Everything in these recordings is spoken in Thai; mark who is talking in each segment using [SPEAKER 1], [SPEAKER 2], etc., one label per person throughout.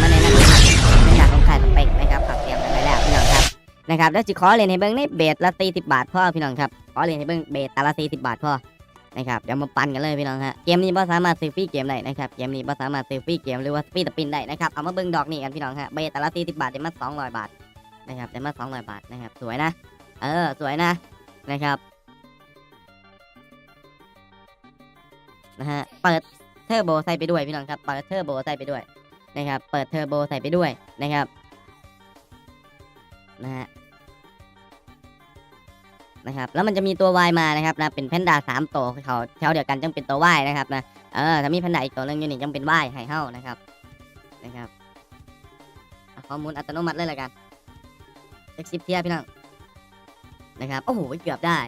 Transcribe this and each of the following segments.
[SPEAKER 1] มาในนั้นครับในหนักของขายสเปกนะครับผักเตรียมไปแล้วพี่น้องครับนะครับแล้วจิขอเรียนให้เบิ้งนี้เบสละสี่สิบบาทพ่อพี่น้องครับขอเรียนให้เบิ้งเบสละสี่สิบบาทพ่อนะครับเดี๋ยวมาปั่นกันเลยพี่น้องฮะเกมนี้บ่สามารถซื้อฟรีเกมได้นะครับเกมนี้บ่สามารถซื้อฟรีเกมหรือว่าฟรีตะปินได้นะครับเอามาเบิ้งดอกนี่กันพี่น้องฮะเบสละสี่สิบบาทได้มาสองร้อยบาทนะครับได้มาสองร้อยบาทนะครับสวยนะ เออสวยนะนะครับนะฮะเปิดเทอร์โบใส่ไปด้วยพี่น้องครับเปิดเทอร์โบใส่ไปด้วย นะครับ เปิดเทอร์โบใส่ไปด้วยนะครับนะฮะนะครับ แล้วมันจะมีตัว Y มานะครับนะ เป็นแพนด้าสามตัวเขาแถวเดียวกันจังเป็นตัว Y นะครับนะ เออถ้ามีแพนด้าอีกตัวหนึงอยู่นี่จังเป็น Y ให้เฮ้านะครับ นะครับข้อมูลอัตโนมัติเลยละกันเอ็กซิปเทียพี่น้องนะครับ โอ้โห เกือบได้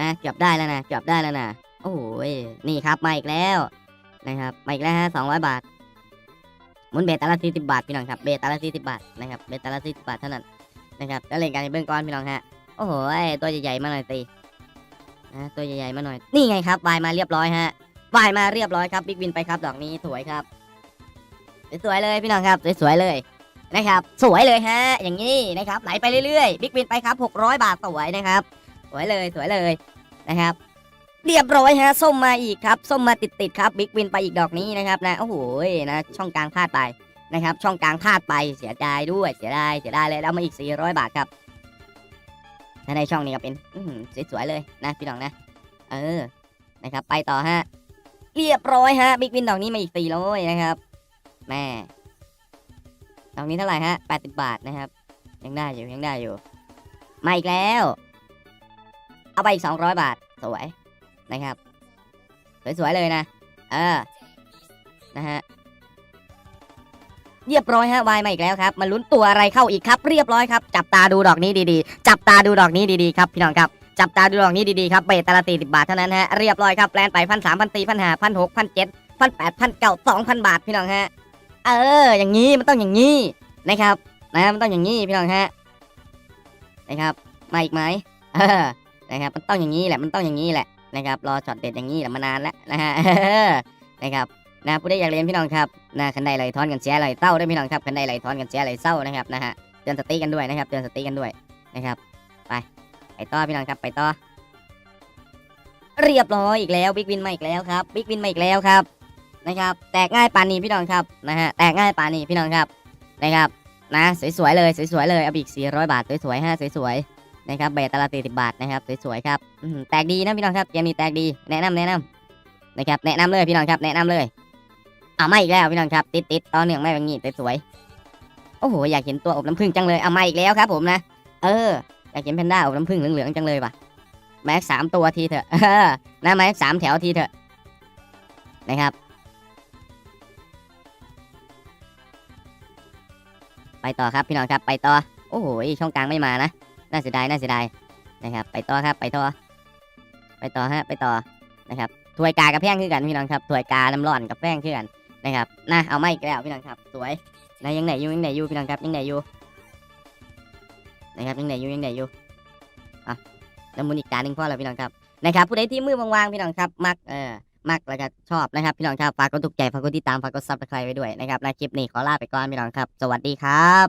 [SPEAKER 1] นะ เกือบได้แล้วนะ เกือบได้แล้วนะ โอ้โห นี่ครับ มาอีกแล้ว นะครับ มาอีกแล้วฮะสองร้อยบาท หมุนเบสตาละสี่สิบบาทพี่น้องครับเบสตาละสี่สิบบาทนะครับเบสตาละสี่สิบบาทเท่านั้นนะครับแล้วเล่นกันในเบื้องก้อนพี่น้องฮะโอ้โหตัวใหญ่ๆมาหน่อยสินะตัวใหญ่ๆมาหน่อยนี่ไงครับวายมาเรียบร้อยฮะวายมาเรียบร้อยครับบิ๊กวินไปครับดอกนี้สวยครับสวยๆเลยพี่น้องครับสวยๆเลยนะครับ สวยเลยฮะอย่างนี้นะครับไหลไปเรื่อยๆบิ๊กวินไปครับ 600 บาทสวยนะครับ สวยเลยสวยเลยนะครับ เรียบร้อยฮะส้มมาอีกครับส้มมาติดๆครับบิ๊กวินไปอีกดอกนี้นะครับนะโอ้โหนะช่องกลางพลาดไปนะครับ ช่องกลางพลาดไปเสียดายด้วยเสียดายเสียดายเลยแล้วมาอีก 400 บาทครับในช่องนี้ก็เป็นสวยๆเลยนะพี่น้องนะ เออนะครับ ไปต่อฮะเรียบร้อยฮะบิ๊กวินดอกนี้มาอีก400นะครับแม่ดอกนี้เท่าไหร่ฮะ80บาทนะครับ ยังได้อยู่ยังได้อยู่มาอีกแล้ว เอาไปอีก200บาทสวย นะครับ สวยๆเลยนะเออนะฮะเรียบร้อยฮะวายมาอีกแล้วครับมาลุ้นตัวอะไรเข้าอีกครับ เรียบร้อยครับ จับตาดูดอกนี้ดีๆ จับตาดูดอกนี้ดีๆครับพี่น้องครับจับตาดูดอกนี้ดีๆครับเบสตละสี่สิบาทเท่านั้นฮะเรียบร้อยครับแลนไปพันสามพันสี่พันห้าพันหกพันเจ็ดพันแปดพันเก้าสองพันบาทพี่น้องฮะเออ อย่างนี้มันต้องอย่างนี้นะครับนะมันต้องอย่างนี้พี่น้องฮะนะครับมาอีกไหมเออนะครับมันต้องอย่างนี้แหละมันต้องอย่างนี้แหละ นะครับรอช็อตเด็ดอย่างนี้แหละมานานแล้วนะฮะนะครับนะผู้ใดอยากเรียนพี่น้องครับนะคันใดไหลทอนกันเสียไหลเศร้าด้วยพี่น้องครับคันใดไหลทอนกันเสียไหลเศร้านะครับนะฮะเตือนสติกันด้วยนะครับเตือนสติกันด้วยนะครับไปไปต่อพี่น้องครับไปต่อเรียบร้อยอีกแล้วบิ๊กวินมาอีกแล้วครับบิ๊กวินมาอีกแล้วครับนะครับ แตกง่ายปานีพี่น้องครับนะฮะแตกง่ายปานีพี่น้องครับนะครับนะสวยๆเลยสวยๆเลยเอาไปอีก400 บาทสวยๆฮะสวยๆ นะครับเบตละสี่สิบบาทนะครับสวยๆครับแตกดีนะพี่น้องครับเกมนี้แตกดีแนะนำแนะนำนะครับแนะนำเลยพี่น้องครับแนะนำเลยเอาไมาอีกแล้วพี่น้องครับ ติดติดๆต่อเนื่งไม่แบบนี้สวยๆโอ้โหอยากเห็นตัวอบน้ำผึ้งจังเลยเอาไมาอีกแล้วครับผมนะเอออยากเห็นแพนด้าอบน้ำผึ้งเหลืองๆจังเลยว่ะแม็กสามตัวทีเถอะนะแม็กสามแถวทีเถอะนะครับ ไปต่อครับพี่น้องครับไปต่อโอ้โหช่องกลางไม่มานะ น่าเสียดายน่าเสียดายนะครับ ไปต่อครับ ไปต่อ ไปต่อฮะ ไปต่อนะครับถวยกากับแพงคือกันพี่น้องครับถวยกาน้ำร้อนกับแป้งคือกันนะครับนะเอาไม่อีกแล้วพี่น้องครับ สวยนะยังไหนอยู่ยังไหนอยู่พี่น้องครับยังไหนอยู่นะครับยังไหนอยู่ยังไหนอยู่อะแล้วหมุนอีกตาหนึ่งพอแล้วพี่น้องครับนะครับผู้ใดที่มือว่างๆพี่น้องครับมักเอ่อมักแล้วก็ชอบนะครับ พี่น้องครับฝากกดถูกใจฝากกดติดตามฝากกดซับสไครต์ไว้ด้วยนะครับในคลิปนี้ขอลาไปก่อนพี่น้องครับ สวัสดีครับ